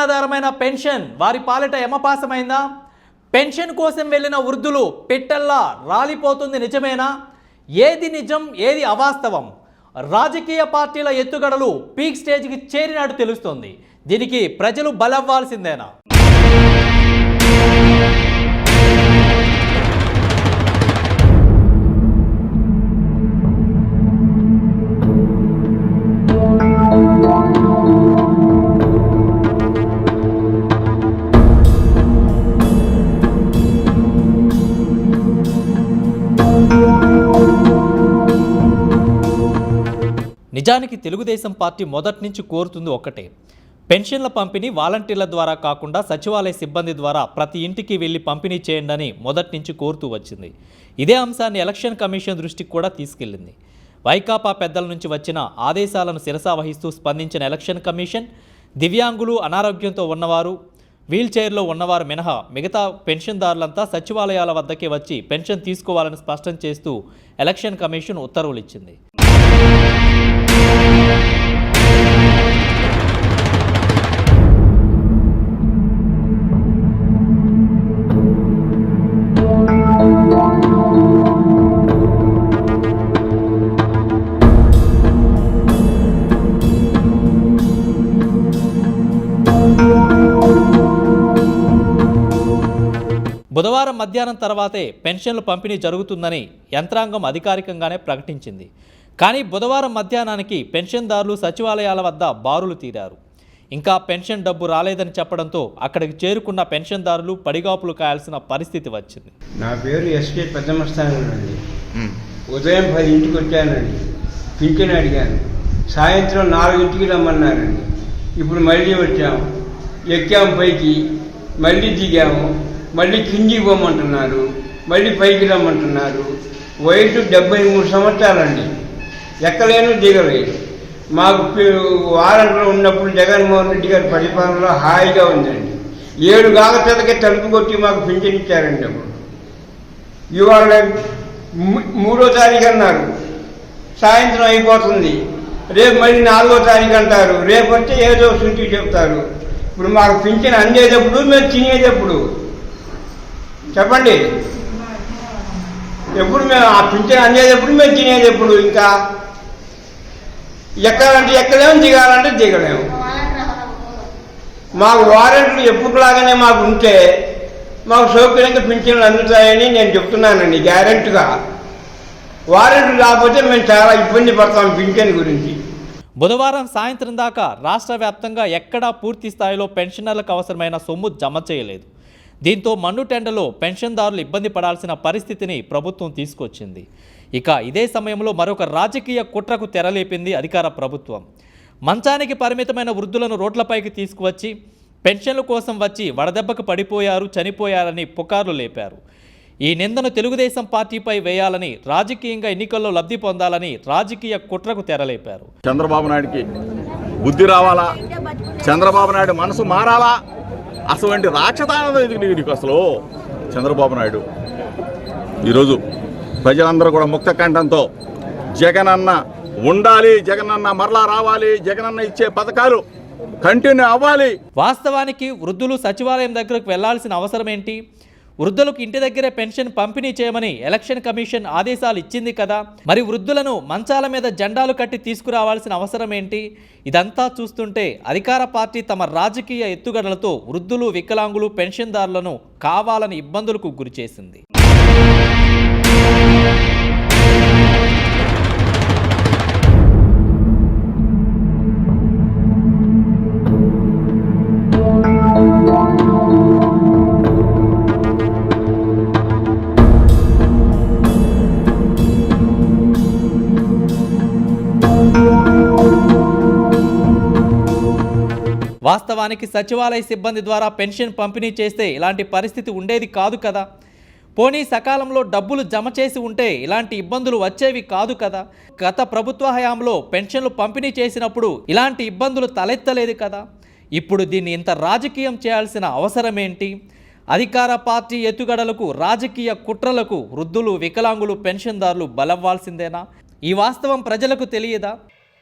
జీవనాధారమైన pension. వారి పాలిట యమపాసమైందా? Pension కోసం వెళ్ళిన వృద్ధులు పిట్టల్లా రాలిపోతుంది నిజమేనా? ఏది నిజం ఏది అవాస్తవం? రాజకీయ పార్టీల ఎత్తుగడలు పీక్ స్టేజ్కి చేరినట్టు తెలుస్తోంది. దీనికి ప్రజలు బలవ్వాల్సిందేనా? నిజానికి తెలుగుదేశం పార్టీ మొదటి నుంచి కోరుతుంది ఒక్కటే. పెన్షన్ల పంపిణీ వాలంటీర్ల ద్వారా కాకుండా సచివాలయ సిబ్బంది ద్వారా ప్రతి ఇంటికి వెళ్ళి పంపిణీ చేయండి అని మొదటి నుంచి కోరుతూ వచ్చింది. ఇదే అంశాన్ని ఎలక్షన్ కమిషన్ దృష్టికి కూడా తీసుకెళ్ళింది వైకాపా పెద్దల నుంచి వచ్చిన ఆదేశాలను శిరసా వహిస్తూ స్పందించిన ఎలక్షన్ కమిషన్ దివ్యాంగులు అనారోగ్యంతో ఉన్నవారు వీల్చైర్లో ఉన్నవారు మినహా మిగతా పెన్షన్దారులంతా సచివాలయాల వద్దకే వచ్చి పెన్షన్ తీసుకోవాలని స్పష్టం చేస్తూ ఎలక్షన్ కమిషన్ ఉత్తర్వులు ఇచ్చింది బుధవారం మధ్యాహ్నం తర్వాతే పెన్షన్లు పంపిణీ జరుగుతుందని యంత్రాంగం అధికారికంగానే ప్రకటించింది. కానీ బుధవారం మధ్యాహ్నానికి పెన్షన్దారులు సచివాలయాల వద్ద బారులు తీరారు. ఇంకా పెన్షన్ డబ్బు రాలేదని చెప్పడంతో అక్కడికి చేరుకున్న పెన్షన్దారులు పడిగాపులు కాయాల్సిన పరిస్థితి వచ్చింది. నా పేరు ఎస్కే పెద్దమస్తానండి. ఉదయం పది ఇంటికి వచ్చానండి. పింఛన్ అడిగాను. సాయంత్రం నాలుగింటికి రమ్మన్నారండి. ఇప్పుడు మళ్ళీ వచ్చాము. ఎక్కాము పైకి మళ్ళీ దిగాము. మళ్ళీ కిందికి పోమంటున్నారు మళ్ళీ పైకి రమ్మంటున్నారు. వయసు డెబ్బై మూడు సంవత్సరాలండి. ఎక్కలేను దిగలేదు. మాకు వారంలో ఉన్నప్పుడు జగన్మోహన్ రెడ్డి గారి పరిపాలనలో హాయిగా ఉందండి. ఏడు గాగతలకే తలుపు కొట్టి మాకు పింఛన్ ఇచ్చారండి అప్పుడు. ఇవాళ మూడో తారీఖు అన్నారు. సాయంత్రం అయిపోతుంది. రేపు మళ్ళీ నాలుగో తారీఖు అంటారు. రేపు వచ్చి ఏదో శృతి చెప్తారు. ఇప్పుడు మాకు పింఛన్ అందేటప్పుడు మేము తినేటప్పుడు. చెప్పండి. ఎప్పుడు మేము ఆ పింఛన్ ఎప్పుడు మేము తినేది ఎప్పుడు ఇంకా? ఎక్కాలంటే ఎక్కలేము దిగాలంటే దిగలేము మాకు వారెంట్లు ఎప్పుడులాగానే మాకు ఉంటే మాకు సౌకర్యంగా పింఛన్లు అందుతాయని నేను చెప్తున్నానండి గ్యారెంటీగా. వారెంట్లు రాకపోతే మేము చాలా ఇబ్బంది పడతాం పింఛన్ గురించి. బుధవారం సాయంత్రం దాకా రాష్ట్ర వ్యాప్తంగా ఎక్కడా పూర్తి స్థాయిలో పెన్షనర్లకు అవసరమైన సొమ్ము జమ చేయలేదు. దీంతో మన్నుటెండలో పెన్షన్దారులు ఇబ్బంది పడాల్సిన పరిస్థితిని ప్రభుత్వం తీసుకొచ్చింది. ఇక ఇదే సమయంలో మరొక రాజకీయ కుట్రకు తెరలేపింది అధికార ప్రభుత్వం. మంచానికి పరిమితమైన వృద్ధులను రోడ్లపైకి తీసుకువచ్చి పెన్షన్ల కోసం వచ్చి వడదెబ్బకు పడిపోయారు చనిపోయారని పుకార్లు లేపారు. ఈ నిందను తెలుగుదేశం పార్టీపై వేయాలని రాజకీయంగా ఎన్నికల్లో లబ్ధి పొందాలని రాజకీయ కుట్రకు తెరలేపారు. చంద్రబాబు నాయుడికి బుద్ధి రావాలా? చంద్రబాబు నాయుడు మనసు మారాలా? అటువంటి రాక్షతానందం ఎందుకు నీకు నీకు అసలు? చంద్రబాబు నాయుడు. ఈరోజు ప్రజలందరూ కూడా ముక్త కంఠంతో జగనన్న ఉండాలి జగనన్న మరలా రావాలి జగనన్న ఇచ్చే పథకాలు కంటిన్యూ అవ్వాలి. వాస్తవానికి వృద్ధులు సచివాలయం దగ్గరకు వెళ్ళాల్సిన అవసరం ఏంటి? వృద్ధులకు ఇంటి దగ్గరే పెన్షన్ పంపిణీ చేయమని ఎలక్షన్ కమిషన్ ఆదేశాలు ఇచ్చింది కదా. మరి వృద్ధులను మంచాల మీద జెండాలు కట్టి తీసుకురావాల్సిన అవసరం ఏంటి? ఇదంతా చూస్తుంటే అధికార పార్టీ తమ రాజకీయ ఎత్తుగడలతో వృద్ధులు వికలాంగులు పెన్షన్దారులను కావాలని ఇబ్బందులకు గురిచేసింది. వాస్తవానికి సచివాలయ సిబ్బంది ద్వారా పెన్షన్ పంపిణీ చేస్తే ఇలాంటి పరిస్థితి ఉండేది కాదు కదా. పోనీ సకాలంలో డబ్బులు జమ చేసి ఉంటే ఇలాంటి ఇబ్బందులు వచ్చేవి కాదు కదా. గత ప్రభుత్వ హయాంలో పెన్షన్లు పంపిణీ చేసినప్పుడు ఇలాంటి ఇబ్బందులు తలెత్తలేదు కదా. ఇప్పుడు దీన్ని ఇంత రాజకీయం చేయాల్సిన అవసరం ఏంటి అధికార పార్టీ ఎత్తుగడలకు రాజకీయ కుట్రలకు వృద్ధులు వికలాంగులు పెన్షన్దారులు బలవ్వాల్సిందేనా? ఈ వాస్తవం ప్రజలకు తెలియదా?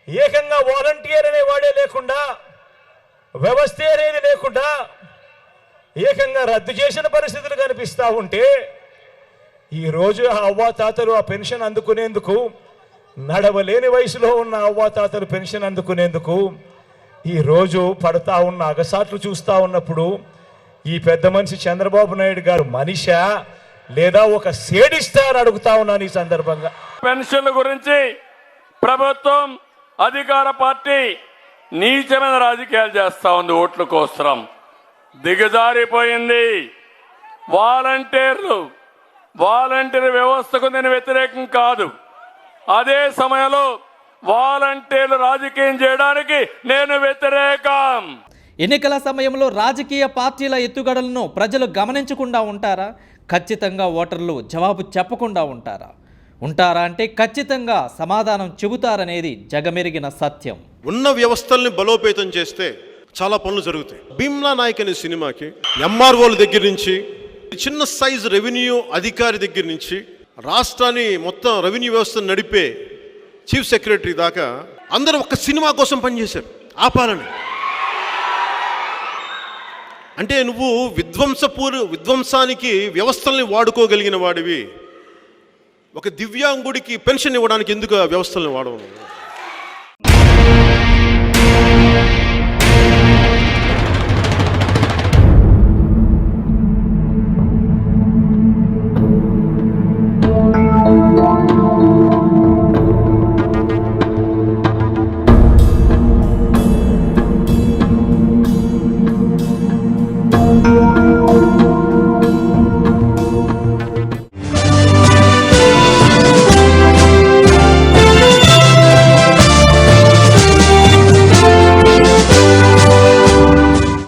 ఏకంగా వాలంటీర్ అనే వాడే లేకుండా వ్యవస్థ అనేది లేకుండా ఏకంగా రద్దు చేసిన పరిస్థితులు కనిపిస్తూ ఉంటే ఈరోజు ఆ అవ్వాతాతలు ఆ పెన్షన్ అందుకునేందుకు నడవలేని వయసులో ఉన్న అవ్వాతాతలు పెన్షన్ అందుకునేందుకు ఈరోజు పడతా ఉన్న అగసాట్లు చూస్తూ ఉన్నప్పుడు ఈ పెద్ద మనిషి చంద్రబాబు నాయుడు గారు మనిషా లేదా ఒక సేడిస్తా అని అడుగుతా ఉన్నాను ఈ సందర్భంగా? పెన్షన్ల గురించి ప్రభుత్వం అధికార పార్టీ నీచమైన రాజకీయాలు చేస్తూ ఉంది ఓట్ల కోసం దిగజారిపోయింది. వాలంటీర్లు. వాలంటీర్ వ్యవస్థకు నేను వ్యతిరేకం కాదు. అదే సమయంలో వాలంటీర్లు రాజకీయం చేయడానికి నేను వ్యతిరేకం. ఎన్నికల సమయంలో రాజకీయ పార్టీల ఎత్తుగడలను ప్రజలు గమనించకుండా ఉంటారా? ఖచ్చితంగా ఓటర్లు జవాబు చెప్పకుండా ఉంటారా? ఉంటారా అంటే ఖచ్చితంగా సమాధానం చెబుతారనేది జగమెరిగిన సత్యం. ఉన్న వ్యవస్థల్ని బలోపేతం చేస్తే చాలా పనులు జరుగుతాయి. భీమ్లా నాయక్ అనే సినిమాకి ఎంఆర్ఓల దగ్గర నుంచి చిన్న సైజ్ రెవెన్యూ అధికారి దగ్గర నుంచి రాష్ట్రాన్ని మొత్తం రెవెన్యూ వ్యవస్థను నడిపే చీఫ్ సెక్రటరీ దాకా అందరూ ఒక సినిమా కోసం పనిచేశారు. ఆపాలని. అంటే నువ్వు విధ్వంసపూర్ విధ్వంసానికి వ్యవస్థల్ని వాడుకోగలిగిన వాడివి. ఒక దివ్యాంగుడికి పెన్షన్ ఇవ్వడానికి ఎందుకు వ్యవస్థలను వ్యవస్థల్ని వాడవు